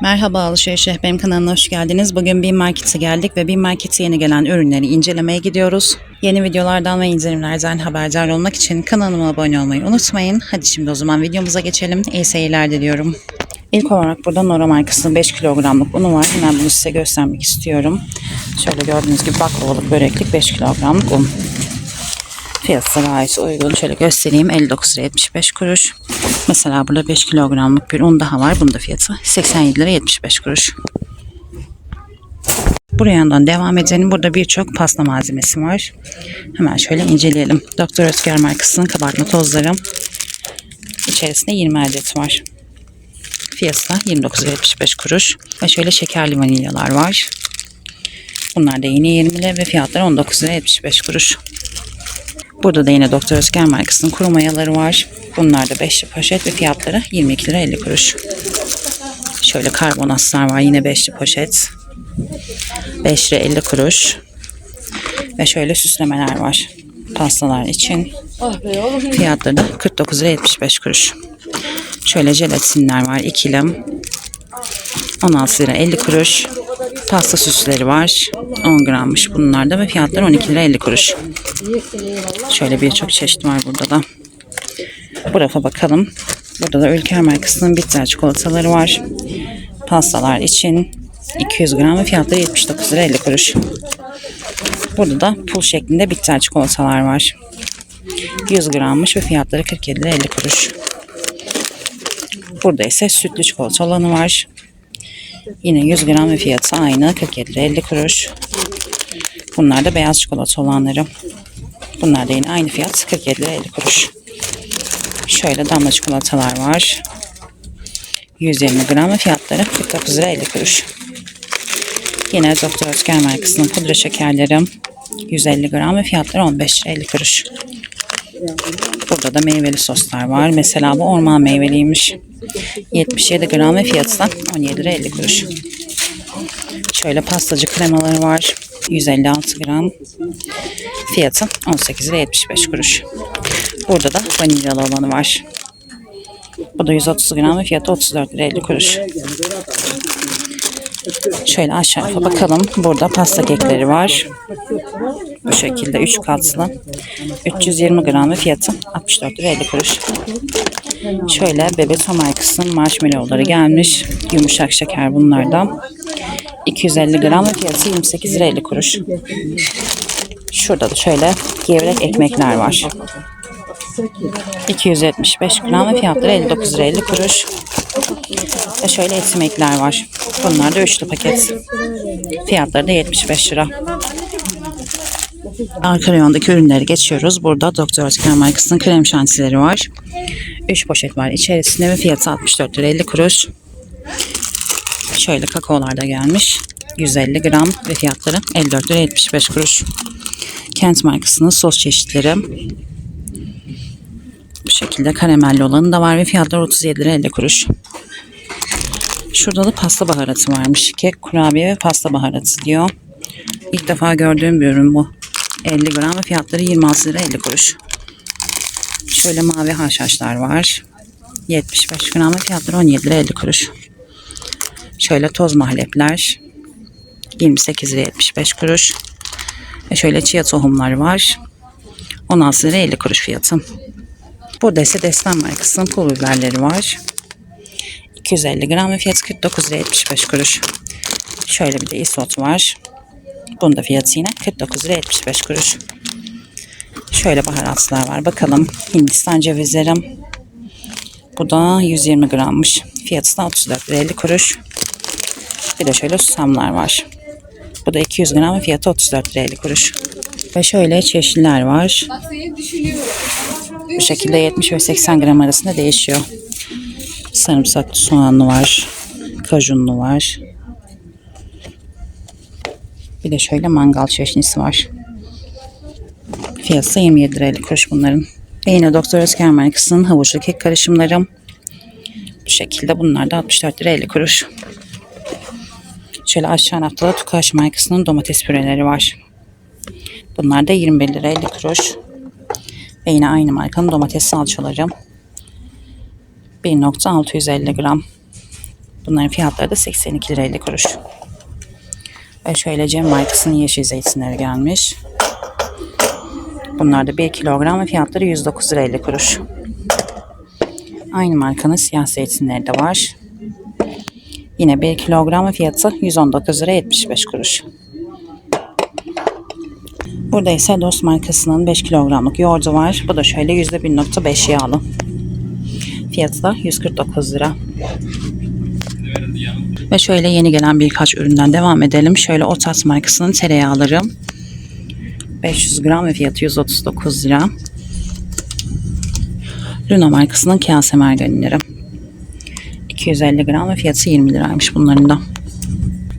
Merhaba Alışveriş Rehberim kanalına hoş geldiniz. Bugün bir markete geldik ve bir markete yeni gelen ürünleri incelemeye gidiyoruz. Yeni videolardan ve indirimlerden haberdar olmak için kanalıma abone olmayı unutmayın. Hadi şimdi o zaman videomuza geçelim. İyi seyirler diliyorum. İlk olarak burada Nora markasının 5 kilogramlık unu var. Hemen bunu size göstermek istiyorum. Şöyle gördüğünüz gibi baklavalık böreklik 5 kilogramlık un. Fiyatı gayet uygun. Şöyle göstereyim. 59 lira 75 kuruş. Mesela burada 5 kilogramlık bir un daha var. Bunun da fiyatı 87 lira 75 kuruş. Buraya yandan devam edelim. Burada birçok pasta malzemesi var. Hemen şöyle inceleyelim. Doktor Özger markasının kabartma tozları. İçerisinde 20 adet var. Fiyatı da 29 lira 75 kuruş. Ve şöyle şekerli vanilyalar var. Bunlar da yine 20 lira ve fiyatları 19 lira 75 kuruş. Burada da yine Doktor Özgen markasının kuru mayaları var. Bunlar da 5'li poşet ve fiyatları 22 lira 50 kuruş. Şöyle karbonatlar var yine 5'li poşet. 5 lira 50 kuruş. Ve şöyle süslemeler var. Pastalar için. Fiyatları da 49 lira 75 kuruş. Şöyle jelatinler var ikilim. 16 lira 50 kuruş. Pasta süsleri var. 10 grammış bunlar da ve fiyatları 12 lira 50 kuruş. Şöyle birçok çeşit var burada da. Bu rafa bakalım. Burada da Ülker markasının bitter çikolataları var. Pastalar için 200 gram ve fiyatları 79 lira 50 kuruş. Burada da pul şeklinde bitter çikolatalar var. 100 grammış ve fiyatları 47 lira 50 kuruş. Burada ise sütlü çikolata olanı var. Yine 100 gram ve fiyatı aynı 47 lira 50 kuruş. Bunlar da beyaz çikolata olanları. Bunlar da yine aynı fiyat 47 lira 50 kuruş. Şöyle damla çikolatalar var. 120 gram ve fiyatları 49 lira 50 kuruş. Yine Doktor Özger markasının pudra şekerleri 150 gram ve fiyatları 15 lira 50 kuruş. Burada da meyveli soslar var. Mesela bu orman meyveliymiş. 77 gram ve fiyatı da 17 lira 50 kuruş. Şöyle pastacı kremaları var. 156 gram. Fiyatı 18 lira 75 kuruş. Burada da vanilyalı olanı var. Bu da 130 gram ve fiyatı 34 lira 50 kuruş. Şöyle aşağıya bakalım. Burada pasta kekleri var. Bu şekilde 3 katlı. 320 gram ve fiyatı 64 lira 50 kuruş. Şöyle Bebeto markasının marshmallowları gelmiş. Yumuşak şeker bunlardan. 250 gram ve fiyatı 28 lira 50 kuruş. Şurada da şöyle gevrek ekmekler var. 275 gram ve fiyatları 59 lira 50 kuruş. Ve şöyle ekmekler var. Bunlar da üçlü paket. Fiyatları da 75 lira. Arka reyondaki ürünleri geçiyoruz. Burada Doktor Özkan markasının krem şantileri var. 3 poşet var içerisinde ve fiyatı 64 lira 50 kuruş. Şöyle kakaolar da gelmiş. 150 gram ve fiyatları 54 lira 75 kuruş. Kent markasının sos çeşitleri. Şekilde karamelli olanı da var ve fiyatları 37 lira 50 kuruş. Şurada da pasta baharatı varmış. Kek, kurabiye ve pasta baharatı diyor. İlk defa gördüğüm bir ürün bu. 50 gram ve fiyatları 26 lira 50 kuruş. Şöyle mavi haşhaşlar var. 75 gram ve fiyatları 17 lira 50 kuruş. Şöyle toz mahlepler. 28 lira 75 kuruş. Ve şöyle chia tohumlar var. 16 lira 50 kuruş fiyatı. Burada ise Destan markasının pul biberleri var. 250 gram ve fiyatı 49 lira 75 kuruş. Şöyle bir de isot var. Bunun da fiyatı yine 49 lira 75 kuruş. Şöyle baharatlar var. Bakalım Hindistan cevizlerim. Bu da 120 grammış. Fiyatı da 34 lira 50 kuruş. Bir de şöyle susamlar var. Bu da 200 gram ve fiyatı 34 lira 50 kuruş. Ve şöyle çeşitler var. Bu şekilde 70 ve 80 gram arasında değişiyor. Sarımsaklı soğanlı var. Kajunlu var. Bir de şöyle mangal çeşnisi var. Fiyatı 27 lira 50 kuruş bunların. Ve yine Doktor Özker markasının havuçlu kek karışımları. Bu şekilde bunlar da 64 lira 50 kuruş. Şöyle aşağı haftada Tukaş markasının domates püreleri var. Bunlar da 21 lira 50 kuruş. Ve yine aynı markanın domates salçaları. 1.650 gram. Bunların fiyatları da 82 lira 50 kuruş. Ve şöyle Cem markasının yeşil zeytinleri gelmiş. Bunlar da 1 kilogram ve fiyatları 109 lira 50 kuruş. Aynı markanın siyah zeytinleri de var. Yine 1 kilogram ve fiyatı 119 lira 75 kuruş. Burada ise Dost markasının 5 kilogramlık yoğurdu var. Bu da şöyle %1.5 yağlı. Fiyatı da 149 lira. Ve şöyle yeni gelen birkaç üründen devam edelim. Şöyle Otat markasının tereyağları. 500 gram ve fiyatı 139 lira. Luna markasının kase margarinleri. 250 gram ve fiyatı 20 liraymış bunların da.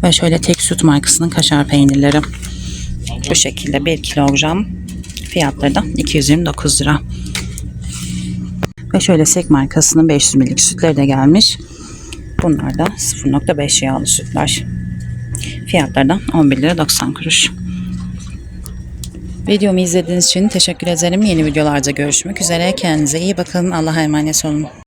Ve şöyle tek süt markasının kaşar peynirleri. Bu şekilde 1 kilogram. Fiyatları da 229 lira. Ve şöyle Sek markasının 500 ml sütleri de gelmiş. Bunlar da 0.5 yağlı sütler. Fiyatları da 11 lira 90 kuruş. Videomu izlediğiniz için teşekkür ederim. Yeni videolarda görüşmek üzere. Kendinize iyi bakın. Allah'a emanet olun.